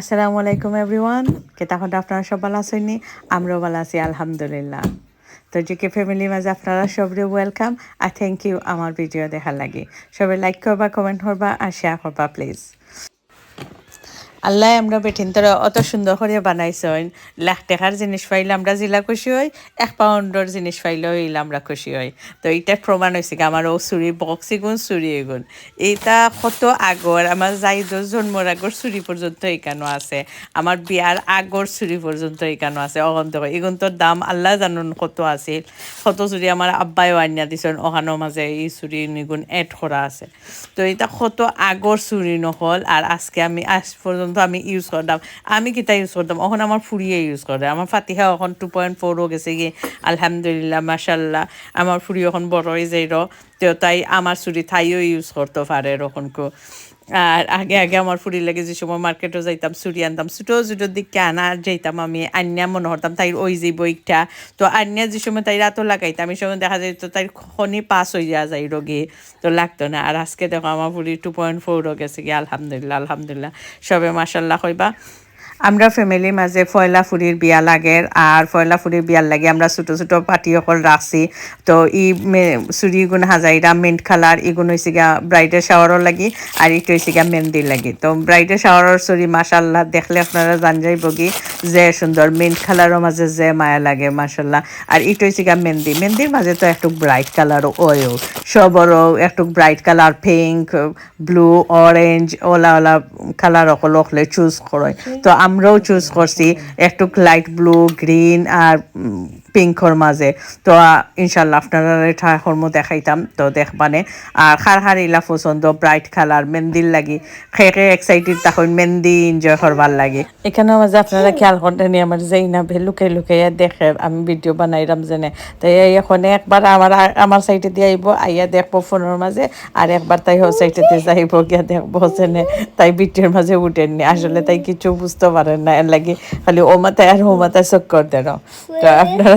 আসসালামু আলাইকুম এভরিওয়ান কে তখন আপনারা সব ভালো আছেন আমরাও ভালো আছি, আলহামদুলিল্লাহ। তো জিকে ফ্যামিলির মাঝে আপনারা সবরে ওয়েলকাম আর থ্যাংক ইউ আমার ভিডিও দেখার লাগে। সবাই লাইক করবা কমেন্ট করবা, আর শেয়ার করবা প্লিজ আল্লাহ আমরা বেঠিন তোরা অত সুন্দর করে বানাইছেন লাখ টাকার জিনিস পাইলে আমরা জিলা খুশি হই, এক পাউন্ডর জিনিস পাইলে হইলে আমরা খুশি হই। তো এইটা প্রমাণ হয়েছে আমার ও চুরি বক্স এগুন, চুরি এগুন। এইটা কত আগর, আমার জাইদর জন্মর আগর চুরি পর্যন্ত এখানো আছে। আমার বিয়ার আগর চুরি পর্যন্ত এখানো আছে অগন্ত এগুন তোর দাম আল্লাহ জানুন কত আছিল। কত চুরি আমার আব্বাইও আনিয়া দিছেন ওখানোর মাঝে এই চুরি নিগুণ এড করা আছে। তো এটা কত আগর চুরি নহল, আর আজকে আমি আজ পর্যন্ত আমি ইউজ করতাম আমি কিতা ইউজ করতাম এখন আমার ফুরিয়ে ইউজ করে আমার ফাতিহা এখন টু পয়েন্ট ফোরও গেছে গিয়ে আলহামদুলিল্লাহ মাসাল্লাহ আমার ফুরি এখন বড় হয়ে যাই তো তাই আমার চুরি থাইও ইউজ করতে পারে এরকমকো আর আগে আগে আমার ফুরি লাগে যে সময় মার্কেটও যাইতাম, ছুটি আনতাম ছুটো ছুটোর দিকে আনা যাইতাম আমি আন্যা মনে হতাম তাই ওই যে বইটা। তো আন্যা যে সময় তাই রাতও লাগাইতাম, এই সময় দেখা যায় তো তাই খনি পাস হয়ে যাওয়া যায় রোগী, তো লাগতো না। আর আজকে দেখো আমার ফুরি টু পয়েন্ট ফোরও গেছে কি আলহামদুলিল্লাহ আলহামদুলিল্লাহ। সবে মাসাল্লাহ হইবা। আমরা ফ্যামিলির মাঝে ফয়লা ফুরির বিয়া লাগের আর ফয়লা ফুরির বিয়ার লাগে আমরা ছোটো ছোটো পাটি অকল রাখছি তো ই চুরি গুণ হাজাইরা মিন্ট কালার ইগুণ হয়েছে গিয়া ব্রাইডের শাওয়ারও লাগি আর ইটো হয়েছে গিয়া মেহেন্দি লাগি। তো ব্রাইডের শাওয়ারের চুরি মাসাল্লাহ দেখলে আপনারা জান যাইব কি যে সুন্দর মিন্ট কালারের মাঝে যে মায়া লাগে মাসাল্লাহ আর ইটো হয়েছে গিয়া মেহেন্দি। মেহেন্দির মাঝে তো একটু ব্রাইট কালারও ওয়েও সবরও একটু bright colour pink blue orange OLA ওলা কালার অকল অকলে চুজ করে তো আমরাও চুজ করছি। একটু লাইট ব্লু গ্রিন আর পিঙ্কর মাঝে। তো ইনশাল্লাহ আপনারা ঠাকুর মো দেখাইতাম। তো, দেখবানে। আর খার খার ইলা পছন্দ, ব্রাইট কালার, মেহেন্দির লাগি। খে খে এক্সাইটেড তখন মেহেন্দি এনজয় করবার লাগে। এখানে মাঝে আপনারা খেয়াল করতেন আমার যেই না লুকাই লুকাইয়া দেখে আমি ভিডিও বানাইলাম জেনে। তাই এখন একবার আমার আমার সাইডে দিয়ে আইব, আইয়া দেখব ফোনের মাঝে। আর একবার তাই হোক সাইডেতে যাইব, গিয়া দেখব জেনে। তাই ভিডিওর মাঝে উঠেননি আসলে তাই কিছু বুঝতে পারেন না। এর লাগে খালি ও মাথায় আর ও মাথায় চক্কর দেন। তো, আপনারা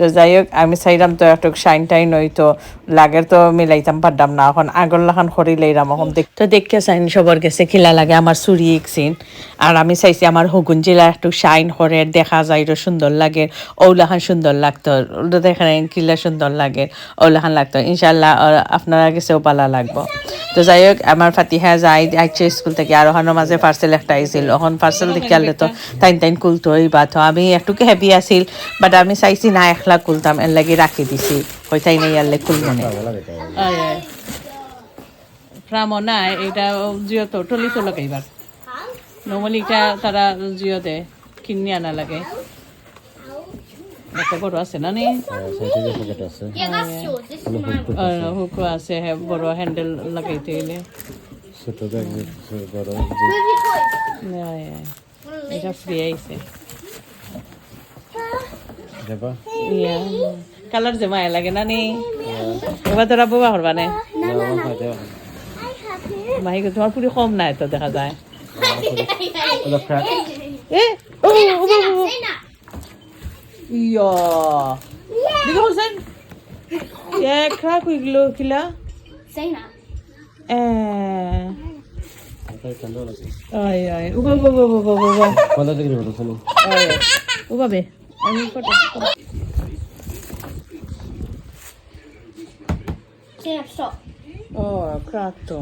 তো যাই হোক, আমি চাইলাম তো একটু শাইন টাইন হইতো লাগের তো মিলাইতাম পারতাম না এখন। আগর লাখান খড়ি লইলাম এখন তো দেখতে চাইন সবর গেছে, খিলা লাগে আমার চুরি ইকছিন আর আমি চাইছি আমার হগুন জেলা একটু শাইন করে দেখা যায় তো সুন্দর লাগে। ওলাখান সুন্দর লাগতো দেখেন কিলা সুন্দর লাগে ওলাখান লাগতো। ইনশাল্লাহ আপনারা গেছেও পালা লাগবো। তো যাই হোক আমার ফাতিহা যাই আইছে স্কুল থেকে আর ওখানোর মাঝে পার্সেল একটা আইছিল ওখান পার্সেল দেখে আনলে তো টাইম টাইম কুলতো ওই বা তো আমি একটু হেভি আছিল বাট আমি চাইছি না একলা কুলতাম এর লাগি রাখি দিছি। ওই তাই নেই আনলে কুলবো না। ফ্রামো না এটা জিও তো টলি তো লাগাইবার নর্মালি এটা তারা জিও দে কিনে আনা লাগে। একটা বড় আছে না নি. হুকো আছে বড় হ্যান্ডেল লাগাইতে গেলে toys. এটা ফ্রি আইছে। Jabba? ইয়া কালার যে মায়া লাগে না নি? এবার তোরা বোবা নে? মাহি তোমার পুরি কম নাই তো দেখা যায়। এ ও. ইয়া। এ ক্রাক হইগুলো কিলা. এ। আয় আয় উবা উবা উবা উবা উবা Quando é que ele আয় উবা বে আমি ফটো. ও ক্রাক তো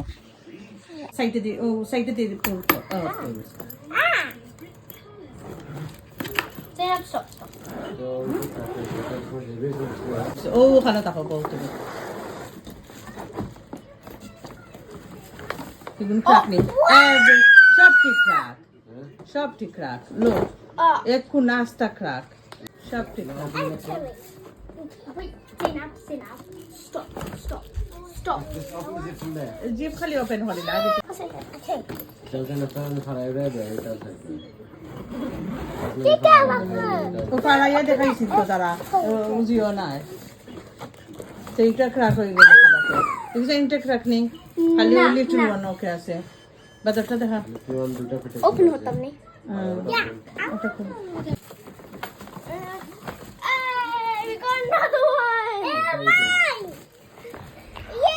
সাইডে দি ও সাইডে দি ও. ও ওখানে তাকো বল তুমি। এগুলো ক্রাক নেই। এভরি সব ঠিক ক্রাক সব ঠিক ক্রাক লো Ah. এক কোন ক্রাক সব ঠিক crack Wait. Say that. Say that. Stop. Stop. Stop. Zip খালি ওপেন হলি না I say that. Okay. ও পাড়াইয়া দেখাইছি তো তারা বুঝিও না সেইটা ক্রাক হয়ে গেল দেখছ ইনটা ক্রাক নেই খালি লিটল ওয়ান ওকে আছে বাজারটা দেখা Open what thumbnail. হ্যাঁ, Yeah. ওটা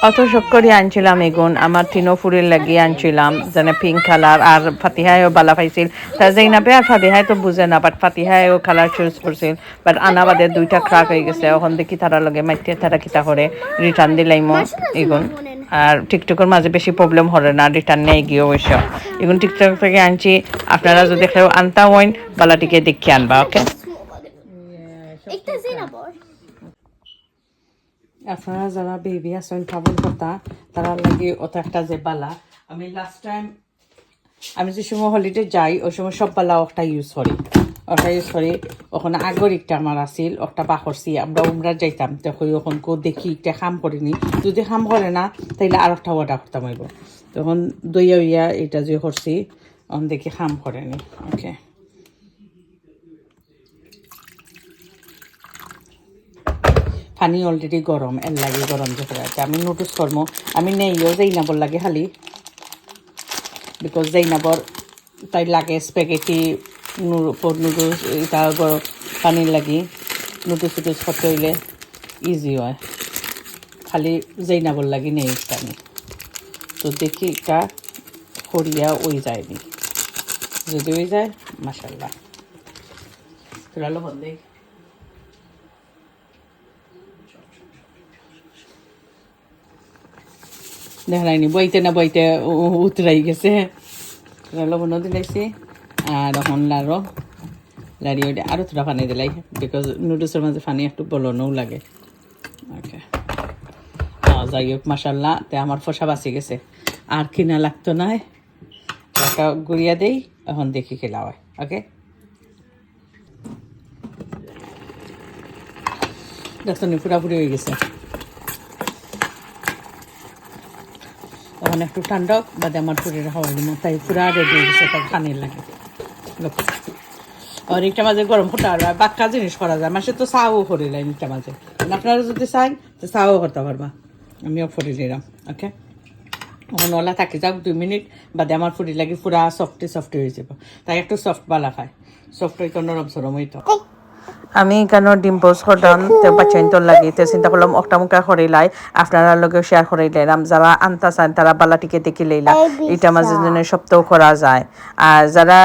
অত শখ করে আনছিলাম এগুন। আমার তিনো ফুলের লাগিয়ে আনছিলাম যেন পিঙ্ক কালার আর ফাতিহায়ও বালা পাইছিল। তা জৈনাবে আর ফাতিহায় তো বুঝে না বাট ফাতিহায়ও কালার চুজ করছিল। বাট আনা বাদে দুইটা ক্রাক হয়ে গেছে এখন দেখি তারা লগে মাইতে তারা কিতা করে। রিটার্ন দিলাইমো এগুন। আর টিকটকের মাঝে বেশি প্রবলেম হবে না রিটার্ন নেই গিয়ে অবশ্য এগুন টিকটক থেকে আনছি আপনারা যদি কেউ আনতা হইন বালাটিকে দেখে আনবা ওকে Zinabor. আপনারা যারা বেবি আছেন খাবার কথা তারা লাগে ওটা একটা যে বালা। আমি লাস্ট টাইম আমি যে সময় হলিডে যাই, ওই সময় সব বালা একটা ইউজ করি। ওটা ইউজ করি। ওখানে আগর একটা আমার আছিল একটা বাখরছি আমরা উমরা যাইতাম তখন ওখান কেউ দেখি, একটা খাম করিনি। যদি খাম করে না, তাইলে আর একটা অর্ডার করতাম তখন দইয়া উইয়া এটা যে করছি তখন দেখি খাম করেনি। ওকে পানি অলরেডি গরম এর লাগে গরম যে করে আছে। আমি নোটিস করব আমি নেইও জৈনাবর লাগে খালি। বিকজ জৈনাবর তাই লাগে স্পেগেটি নুডলস এটা পানির লাগি নুডলস টুডলস করতে হইলে ইজি হয়। খালি জৈনাবর লাগি নেই আমি তো দেখি এটা সরিয়া ওই যায়নি যদি ওই যায় মাসাল্লাহ তোরা লবণ দেই দেখাইনি বইতে না বইতে উতরাই গেছে। লবণও দিলাইছি আর এখন লাড়ো লাড়ি ওইটা আরও থোড়া পানি দিলাই বিকজ নুডলসের মাঝে পানি একটু বলনও লাগে। ওকে। যাই হোক মাসাল্লাহ তে আমার ফসা বাঁচি গেছে। আর কিনা লাগতো না একটা গুড়িয়া দেই, এখন দেখি খেলা হয় ওকে? নি, পুরাপুরি হয়ে গেছে। এখন একটু ঠান্ডা বাদে আমার পুরের হাওয়া দিব তাই পুরা রেডি হয়ে গেছে তার খানির লাগে। আর একটা মাঝে গরম ফুটা, আর বাক্কা জিনিস করা যায়, মাসে তো চাও করিলেন একটা মাঝে আপনারা যদি চান তো চাও করতে পারবা। আমিও ফুরি দিলাম ওকে? ওলা থাকি, যাক দুই মিনিট, বাদে আমার ফুরি লাগে পুরা সফটি সফটি হয়ে যাব। তাই একটু সফট বালা খায়। সফট হইতো নরম সরম হইতো। আমি কেন ডিম পোস্ট করলাম তো বাচ্চাইন তোর লাগি তো চিন্তা করলাম একটা মুখা করিলাই আপনারা লগে শেয়ার করে লাইলাম যারা আনতা চান তারা বালাটিকে দেখি লইলা এটা মাঝে জন্য সপ্তাহ করা যায়। আর যারা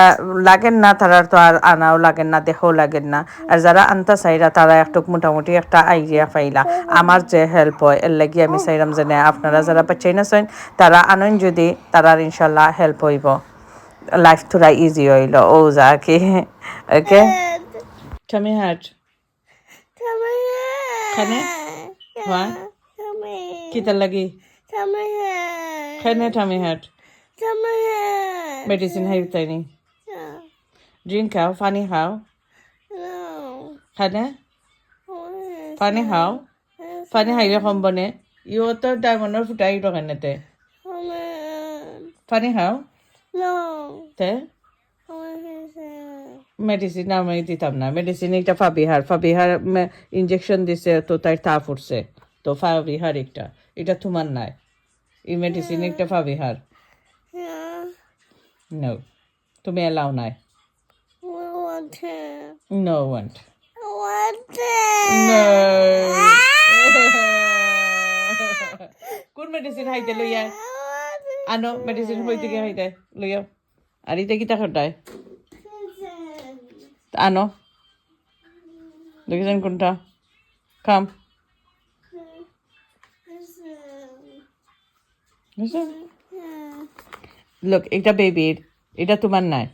লাগেন না তারা তো আর আনাও লাগেন না দেখাও লাগেন না। আর যারা আনতা চাইরা তারা একটু মোটামুটি একটা আইডিয়া পাইলা। আমার যে হেল্প হয় এর লাগি আমি চাইলাম যে আপনারা যারা বাচ্চাই না চাইন তারা আনেন যদি তারা ইনশাল্লাহ হেল্প হইব। লাইফ থোড়া ইজি হইল ও যা কি ওকে Tummy hurt. Come Khane? Why? Come Kita lagi? Come Khane tummy hurt. Come Medicine hai tani. Drink খাও পানি খাও No. খানে পানি খাও পানি খাইলে কম বনে ইহঁতৰ ডায়মণ্ডৰ ফুটাই দোকানতে Come পানি খাও No. তে মেডিসিন আমি দিতাম না। মেডিসিন একটা ফাবিহার ফাবিহার ইঞ্জেকশন দিছে তো তাই তা ফুটছে। তো ফাবিহার একটা এটা তোমার নাই। এই মেডিসিন একটা ফাবিহার. নো তুমি এলাও নাই। No want. কোন মেডিসিন খাইতে লইয়া. আনো মেডিসিন হই থেকে খাইতে লইয়া। আর ইতে কিতা খাটায়? আনো দেখিছেন কোনটা খাম লোক এটা বেবির এটা তোমার নাই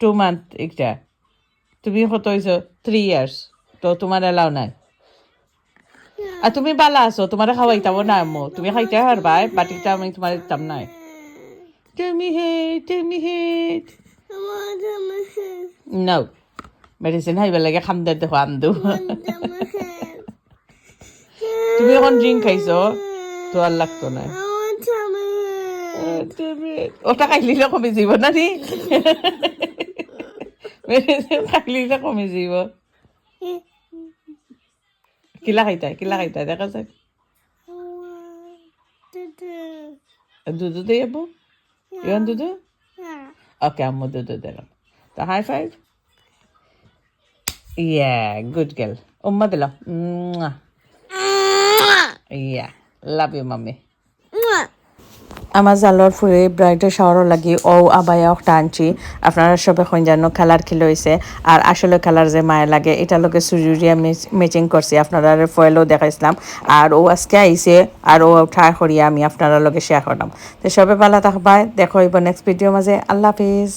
টু মান্থ এটা তুমি কত হয়েছ থ্রি ইয়ার্স তো তোমার এলাও নাই আর তুমি বালা আছো তোমার খাওয়াইতাম না আম্মু তুমি খাইতে পারবা বাটিটা আমি তোমার দিতাম নাই তুমি হেট তুমি hate I want to. No. Medicine খাইব লাগে খাম দে দেখো আন্দু তুমি এখন ড্রিঙ্ক খাইছো? তো আর লাগতো না ওটা খাইলিলে কমে যাব না নি? মেডিসিন খাইলিলে কমে যাব। কিলা খাইতাই কিলা খাইতাই দেখা যায় দুধু দিয়ে যাব ইয়ন দুধু? ওকে আম্মু দুধু দিলাম তো high five yeah good girl উম্মা দিলাম ইয়া লাভ ইউ মামি আমার জালর ফুরে ব্রাইডের শাওয়ারও লাগি ও আবায়া একটা আনছি আপনারা সবে জানো কালার খেলে হয়েছে আর আসলে কালার যে মায়ে লাগে, এটা লোকে সুজুরিয়া ম্যাচিং করছি। আপনারা ফয়েলও দেখাইছিলাম, আর ও আজকে আইছে, আর ও ঠা করিয়া আমি, আপনারা লগে শেয়ার করলাম। তো সবে ভালো থাকবাই দেখো নেক্সট ভিডিও মাঝে। আল্লাহ হাফিজ।